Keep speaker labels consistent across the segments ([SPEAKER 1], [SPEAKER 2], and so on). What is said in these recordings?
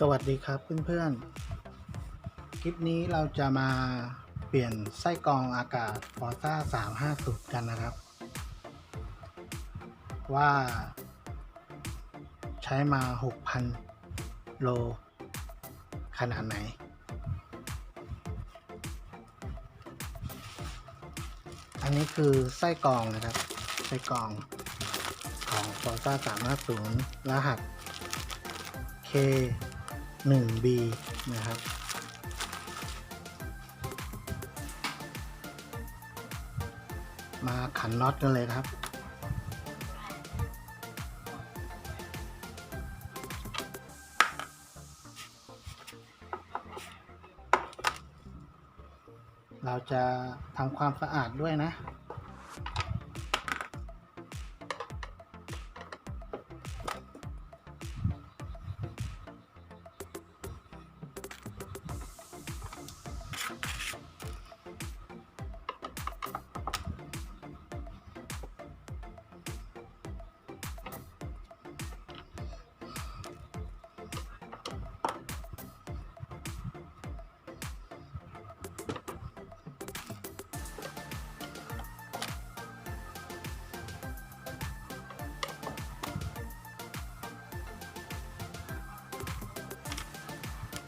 [SPEAKER 1] สวัสดีครับเพื่อนๆ คลิปนี้เราจะมาเปลี่ยนไส้กรองอากาศ f o r z a 350 กันนะครับ ว่าใช้มา 6,000 โล ขนาดไหน อันนี้คือไส้กรองนะครับ ไส้กรองของ f o r z a 350 รหัส K 1 B นะครับมาขันน็อตกันเลยครับ เราจะทำความสะอาดด้วยนะ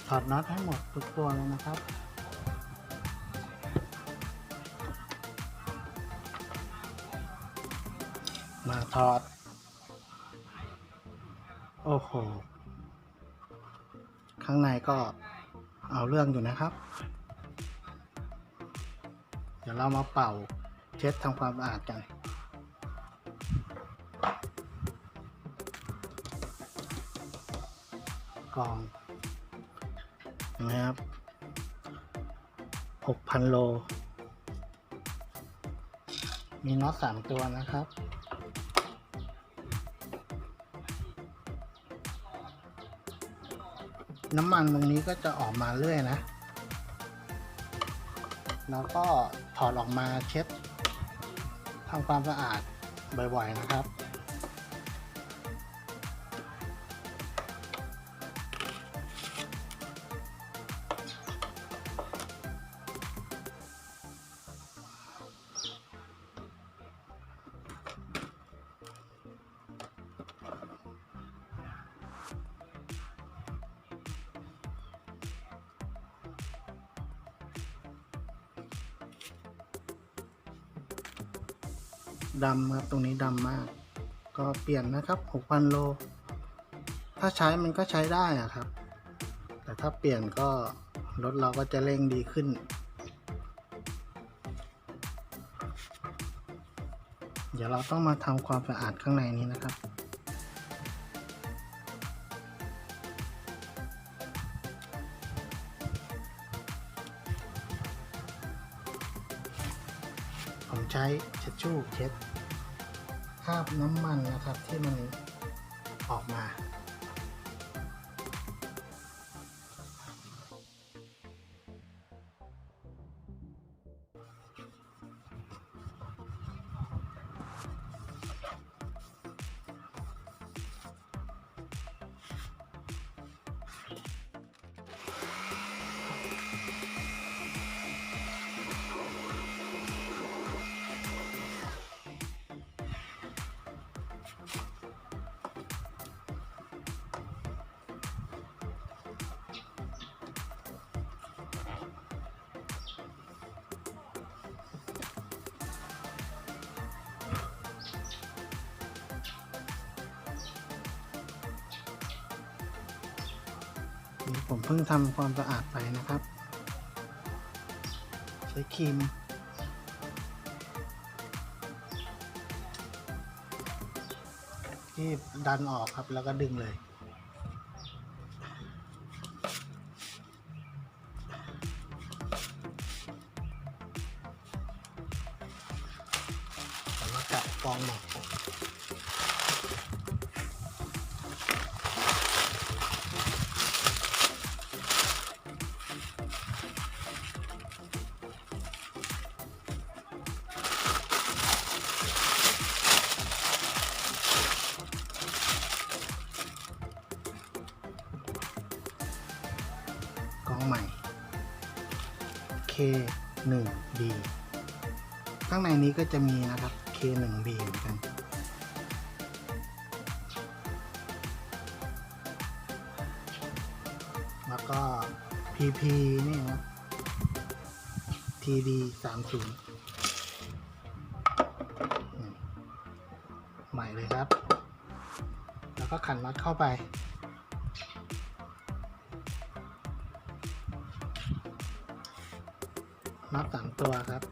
[SPEAKER 1] ถอดน็อตให้หมดทุกตัวเลยนะครับ มาถอด โอ้โห ข้างในก็เอาเรื่องอยู่นะครับ เดี๋ยวเรามาเป่าเช็ดทำความสะอาดกันกอง นะครับหกพันโล มีน็อตสามตัวนะครับ น้ำมันตรงนี้ก็จะออกมาเรื่อยนะ แล้วก็ถอดออกมาเช็ดทำความสะอาดบ่อยๆนะครับ ดำครับตรงนี้ดำมาก ก็เปลี่ยนนะครับ6,000โล ถ้าใช้มันก็ใช้ได้อะครับ แต่ถ้าเปลี่ยนก็รถเราก็จะเร่งดีขึ้นเดี๋ยวเราต้องมาทำความสะอาดข้างในนี้นะครับ ผมใช้เช็ดชู่เช็ดคราบน้ำมันนะครับที่มันออกมา ผมเพิ่งทำความสะอาดไปนะครับ ใช้ครีมที่ดันออกครับแล้วก็ดึงเลย แล้วก็กัดฟองหมดผ K1B ข้างในนี้ก็จะมีนะครับ K1B เหมือนกัน แล้วก็ PP นี่นะ TD 3 0ใหม่เลยครับ แล้วก็ขันน็อตเข้าไป น็อตสามตัวครับ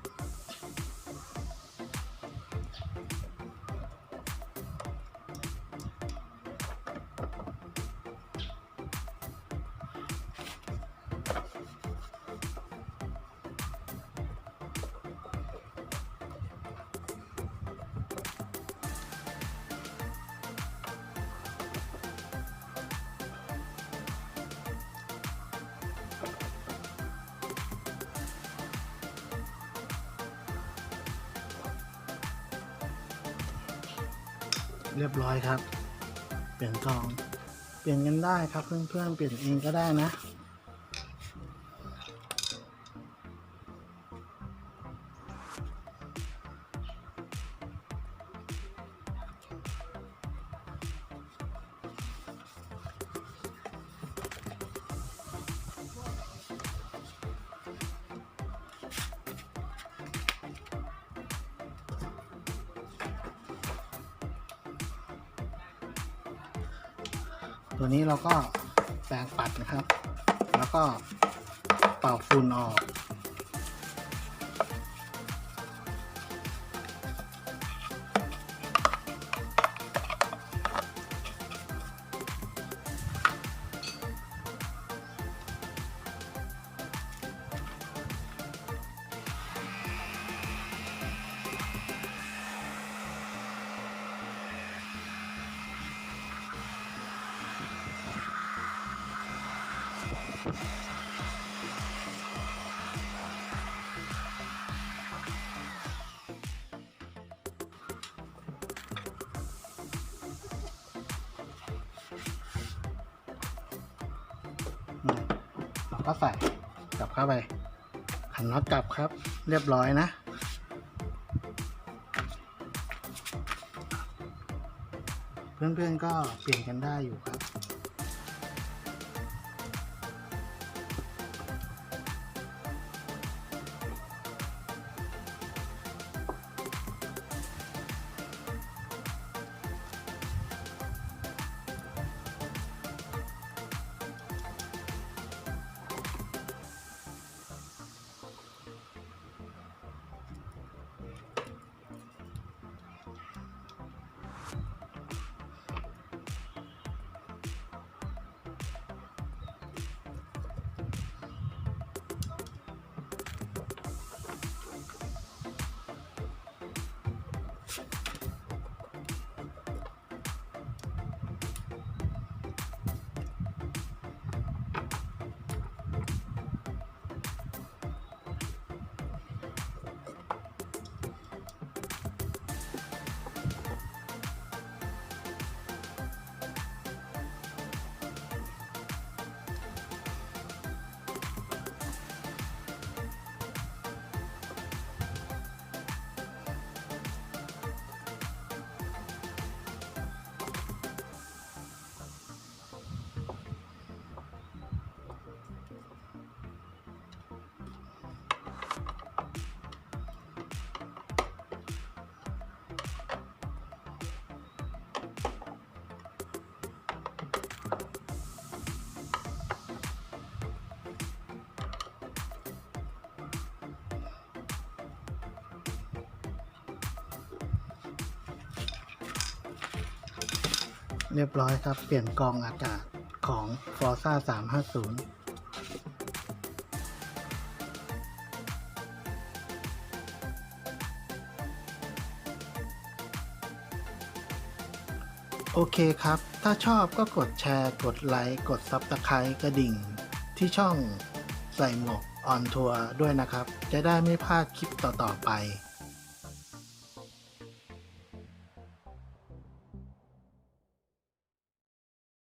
[SPEAKER 1] เรียบร้อยครับ เปลี่ยนกล่อง เปลี่ยนกันได้ครับเพื่อนๆเปลี่ยนเองก็ได้นะ ตัวนี้เราก็แปรงปัดนะครับ แล้วก็เป่าฝุ่นออก ก็ใส่กลับเข้าไปขันน็อตกลับครับ เรียบร้อยนะ เพื่อนๆก็เปลี่ยนกันได้อยู่ครับ เรียบร้อยครับ เปลี่ยนกองอากาศของ Forza 350โอเคครับ ถ้าชอบก็กดแชร์ กดไลค์ กด Subscribe กระดิ่ง ที่ช่องใส่หมวกออนทัวร์ด้วยนะครับ จะได้ไม่พลาดคลิปต่อ ๆ ไป